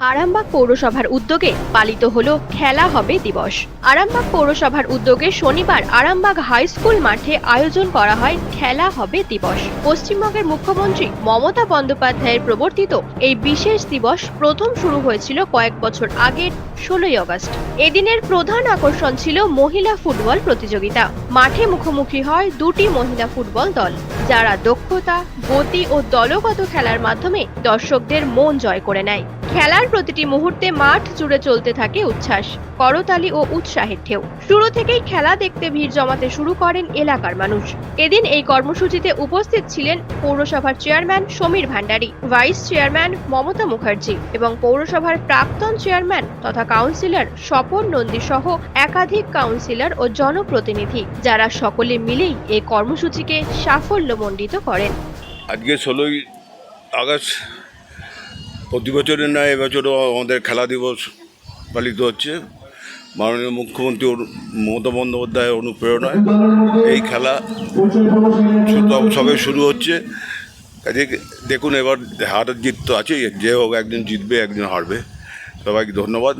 আরামবাগ পৌরসভার উদ্যোগে পালিত হল খেলা হবে দিবস। আরামবাগ পৌরসভার উদ্যোগে শনিবার আরামবাগ হাই স্কুল মাঠে আয়োজন করা হয় খেলা হবে দিবস। পশ্চিমবঙ্গের মুখ্যমন্ত্রী মমতা বন্দ্যোপাধ্যায়ের প্রবর্তিত এই বিশেষ দিবস প্রথম শুরু হয়েছিল কয়েক বছর আগের ষোলোই আগস্ট এদিনের প্রধান আকর্ষণ ছিল মহিলা ফুটবল প্রতিযোগিতা। মাঠে মুখোমুখি হয় দুটি মহিলা ফুটবল দল। যারা দক্ষতা, গতি ও দলগত খেলার মাধ্যমে দর্শকদের মন জয় করে নেয়। খেলার প্রতিটি মুহূর্তে মাঠ জুড়ে চলতে থাকে উচ্ছ্বাস, করতালি ও উৎসাহের ঢেউ। শুরু থেকেই খেলা দেখতে ভিড় জমাতে শুরু করেন এলাকার মানুষ। এদিন এই কর্মসূচিতে উপস্থিত ছিলেন পৌরসভার chairman Samir Bhandari, vice chairman Mamata Mukherjee এবং পৌরসভার প্রাক্তন চেয়ারম্যান তথা কাউন্সিলর স্বপন নন্দী সহ একাধিক কাউন্সিলর ও জনপ্রতিনিধি, যারা সকলে মিলেই এই কর্মসূচিকে সাফল্যমণ্ডিত করেন। আজকে ষোলোই আগস্ট, প্রতি বছরের নয় এবছরও আমাদের খেলা দিবস পালিত হচ্ছে। মাননীয় মুখ্যমন্ত্রী মমতা বন্দ্যোপাধ্যায়ের অনুপ্রেরণায় এই খেলা সবে শুরু হচ্ছে। দেখুন, এবার হার জিত তো আছেই। যে হোক একজন জিতবে একজন হারবে। সবাইকে ধন্যবাদ।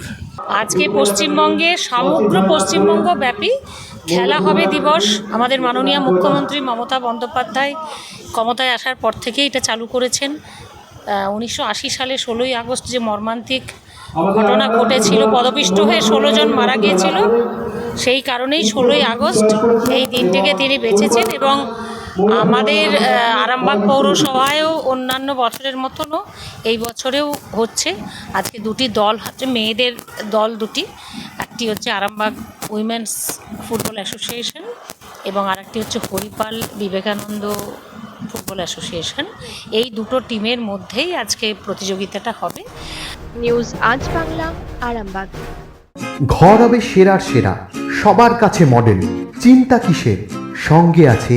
আজকে পশ্চিমবঙ্গে, সমগ্র পশ্চিমবঙ্গ ব্যাপী খেলা হবে দিবস। আমাদের মাননীয় মুখ্যমন্ত্রী মমতা বন্দ্যোপাধ্যায় ক্ষমতায় আসার পর থেকে এটা চালু করেছেন। উনিশশো আশি সালে ষোলোই আগস্ট যে মর্মান্তিক ঘটনা ঘটেছিল, পদপিষ্ট হয়ে ষোলো জন মারা গিয়েছিল, সেই কারণেই ষোলোই আগস্ট এই দিনটিকে তিনি বেঁচেছেন এবং আমাদের আরামবাগ পৌরসভায়ও অন্যান্য বছরের মতনও এই বছরেও হচ্ছে। আজকে দুটি দল হচ্ছে মেয়েদের দল দুটি একটি হচ্ছে আরামবাগ উইমেন্স ফুটবল অ্যাসোসিয়েশন এবং আরেকটি হচ্ছে হরিপাল বিবেকানন্দ ফুটবল অ্যাসোসিয়েশন। এই দুটো টিমের মধ্যেই আজকে প্রতিযোগিতাটা হবে। নিউজ আজ বাংলা আরামবাগ। ঘর হবে সেরার সেরা সবার কাছে মডেল চিন্তা কিসের? সঙ্গে আছে